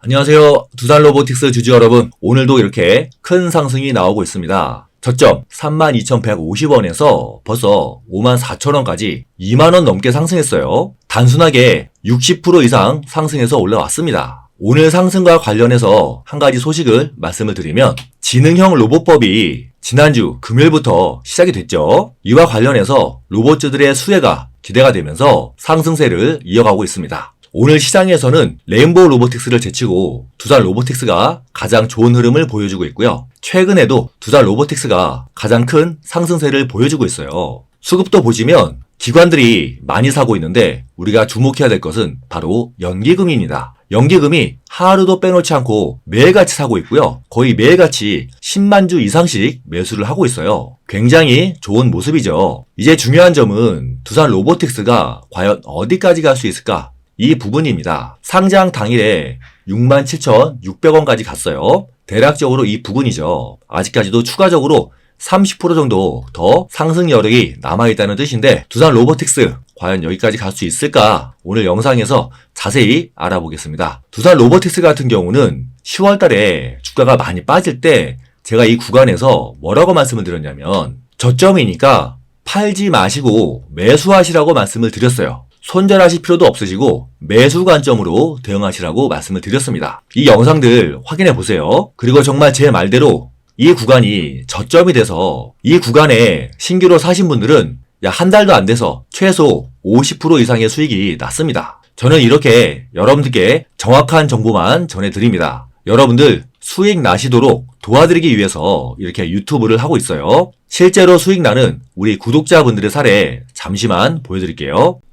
안녕하세요. 두산 로보틱스 주주 여러분. 오늘도 이렇게 큰 상승이 나오고 있습니다. 저점 32,150원에서 벌써 54,000원까지 2만원 넘게 상승했어요. 단순하게 60% 이상 상승해서 올라왔습니다. 오늘 상승과 관련해서 한 가지 소식을 말씀을 드리면 지능형 로봇법이 지난주 금요일부터 시작이 됐죠. 이와 관련해서 로봇들의 수혜가 기대가 되면서 상승세를 이어가고 있습니다. 오늘 시장에서는 레인보우 로보틱스를 제치고 두산 로보틱스가 가장 좋은 흐름을 보여주고 있고요. 최근에도 두산 로보틱스가 가장 큰 상승세를 보여주고 있어요. 수급도 보시면 기관들이 많이 사고 있는데 우리가 주목해야 될 것은 바로 연기금입니다. 연기금이 하루도 빼놓지 않고 매일같이 사고 있고요. 거의 매일같이 10만 주 이상씩 매수를 하고 있어요. 굉장히 좋은 모습이죠. 이제 중요한 점은 두산 로보틱스가 과연 어디까지 갈 수 있을까? 이 부분입니다. 상장 당일에 67,600원까지 갔어요. 대략적으로 이 부분이죠. 아직까지도 추가적으로 30% 정도 더 상승 여력이 남아있다는 뜻인데 두산 로보틱스 과연 여기까지 갈 수 있을까? 오늘 영상에서 자세히 알아보겠습니다. 두산 로보틱스 같은 경우는 10월 달에 주가가 많이 빠질 때 제가 이 구간에서 뭐라고 말씀을 드렸냐면 저점이니까 팔지 마시고 매수하시라고 말씀을 드렸어요. 손절하실 필요도 없으시고 매수 관점으로 대응하시라고 말씀을 드렸습니다. 이 영상들 확인해 보세요. 그리고 정말 제 말대로 이 구간이 저점이 돼서 이 구간에 신규로 사신 분들은 야, 한 달도 안 돼서 최소 50% 이상의 수익이 났습니다. 저는 이렇게 여러분들께 정확한 정보만 전해드립니다. 여러분들 수익 나시도록 도와드리기 위해서 이렇게 유튜브를 하고 있어요. 실제로 수익 나는 우리 구독자분들의 사례 잠시만 보여드릴게요.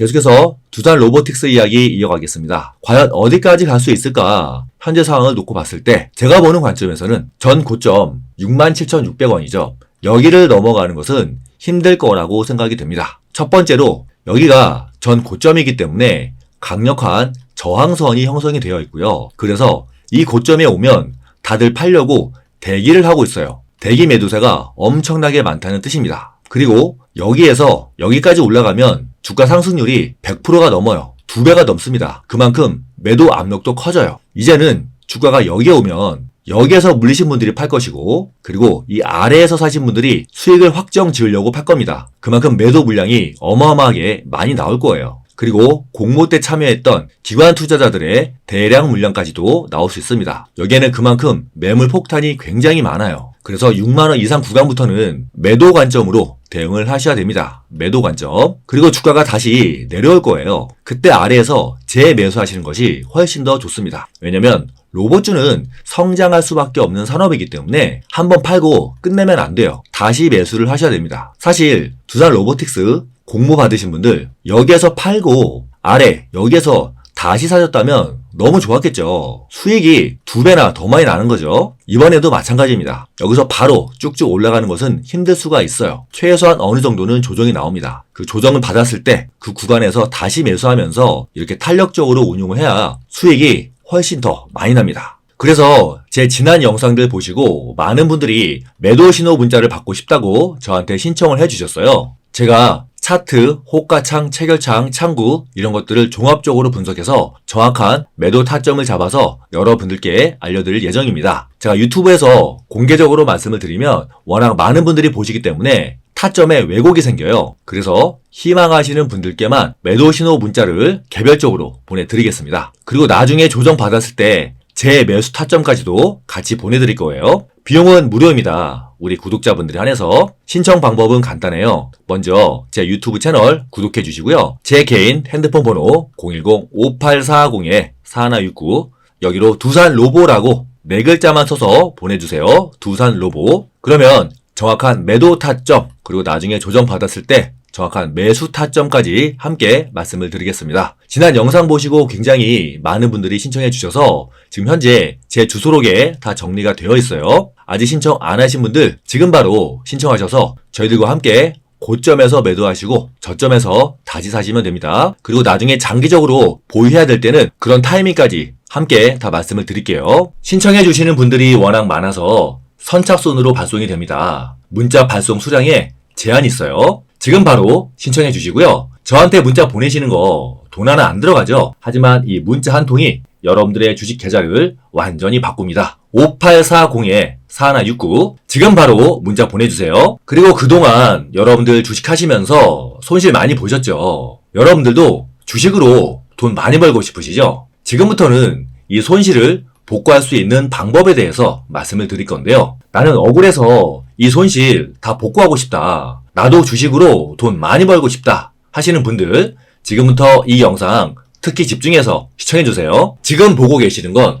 계속해서 두산 로보틱스 이야기 이어가겠습니다. 과연 어디까지 갈 수 있을까? 현재 상황을 놓고 봤을 때 제가 보는 관점에서는 전 고점 67,600원이죠. 여기를 넘어가는 것은 힘들 거라고 생각이 됩니다. 첫 번째로 여기가 전 고점이기 때문에 강력한 저항선이 형성이 되어 있고요. 그래서 이 고점에 오면 다들 팔려고 대기를 하고 있어요. 대기 매도세가 엄청나게 많다는 뜻입니다. 그리고 여기에서 여기까지 올라가면 주가 상승률이 100%가 넘어요. 두 배가 넘습니다. 그만큼 매도 압력도 커져요. 이제는 주가가 여기에 오면 여기에서 물리신 분들이 팔 것이고 그리고 이 아래에서 사신 분들이 수익을 확정 지으려고 팔 겁니다. 그만큼 매도 물량이 어마어마하게 많이 나올 거예요. 그리고 공모 때 참여했던 기관 투자자들의 대량 물량까지도 나올 수 있습니다. 여기에는 그만큼 매물 폭탄이 굉장히 많아요. 그래서 6만원 이상 구간부터는 매도 관점으로 대응을 하셔야 됩니다. 매도 관점. 그리고 주가가 다시 내려올 거예요. 그때 아래에서 재매수하시는 것이 훨씬 더 좋습니다. 왜냐면 로봇주는 성장할 수밖에 없는 산업이기 때문에 한번 팔고 끝내면 안 돼요. 다시 매수를 하셔야 됩니다. 사실 두산 로보틱스 공모 받으신 분들 여기에서 팔고 아래 여기에서 다시 사셨다면 너무 좋았겠죠. 수익이 두 배나 더 많이 나는 거죠. 이번에도 마찬가지입니다. 여기서 바로 쭉쭉 올라가는 것은 힘들 수가 있어요. 최소한 어느 정도는 조정이 나옵니다. 그 조정을 받았을 때 그 구간에서 다시 매수하면서 이렇게 탄력적으로 운용을 해야 수익이 훨씬 더 많이 납니다. 그래서 제 지난 영상들 보시고 많은 분들이 매도 신호 문자를 받고 싶다고 저한테 신청을 해주셨어요. 제가 차트, 호가창, 체결창, 창구 이런 것들을 종합적으로 분석해서 정확한 매도 타점을 잡아서 여러분들께 알려드릴 예정입니다. 제가 유튜브에서 공개적으로 말씀을 드리면 워낙 많은 분들이 보시기 때문에 타점에 왜곡이 생겨요. 그래서 희망하시는 분들께만 매도 신호 문자를 개별적으로 보내드리겠습니다. 그리고 나중에 조정 받았을 때 제 매수 타점까지도 같이 보내드릴 거예요. 비용은 무료입니다. 우리 구독자분들이 한해서 신청 방법은 간단해요. 먼저 제 유튜브 채널 구독해 주시고요. 제 개인 핸드폰 번호 010-5840-4169 여기로 두산 로보라고 네 글자만 써서 보내주세요. 두산 로보. 그러면 정확한 매도 타점 그리고 나중에 조정 받았을 때 정확한 매수 타점까지 함께 말씀을 드리겠습니다. 지난 영상 보시고 굉장히 많은 분들이 신청해 주셔서 지금 현재 제 주소록에 다 정리가 되어 있어요. 아직 신청 안 하신 분들 지금 바로 신청하셔서 저희들과 함께 고점에서 매도하시고 저점에서 다시 사시면 됩니다. 그리고 나중에 장기적으로 보유해야 될 때는 그런 타이밍까지 함께 다 말씀을 드릴게요. 신청해 주시는 분들이 워낙 많아서 선착순으로 발송이 됩니다. 문자 발송 수량에 제한이 있어요. 지금 바로 신청해 주시고요. 저한테 문자 보내시는 거 돈 하나 안 들어가죠. 하지만 이 문자 한 통이 여러분들의 주식 계좌를 완전히 바꿉니다. 5840-4169 지금 바로 문자 보내주세요. 그리고 그동안 여러분들 주식하시면서 손실 많이 보셨죠? 여러분들도 주식으로 돈 많이 벌고 싶으시죠? 지금부터는 이 손실을 복구할 수 있는 방법에 대해서 말씀을 드릴 건데요. 나는 억울해서 이 손실 다 복구하고 싶다. 나도 주식으로 돈 많이 벌고 싶다. 하시는 분들 지금부터 이 영상 특히 집중해서 시청해주세요. 지금 보고 계시는 건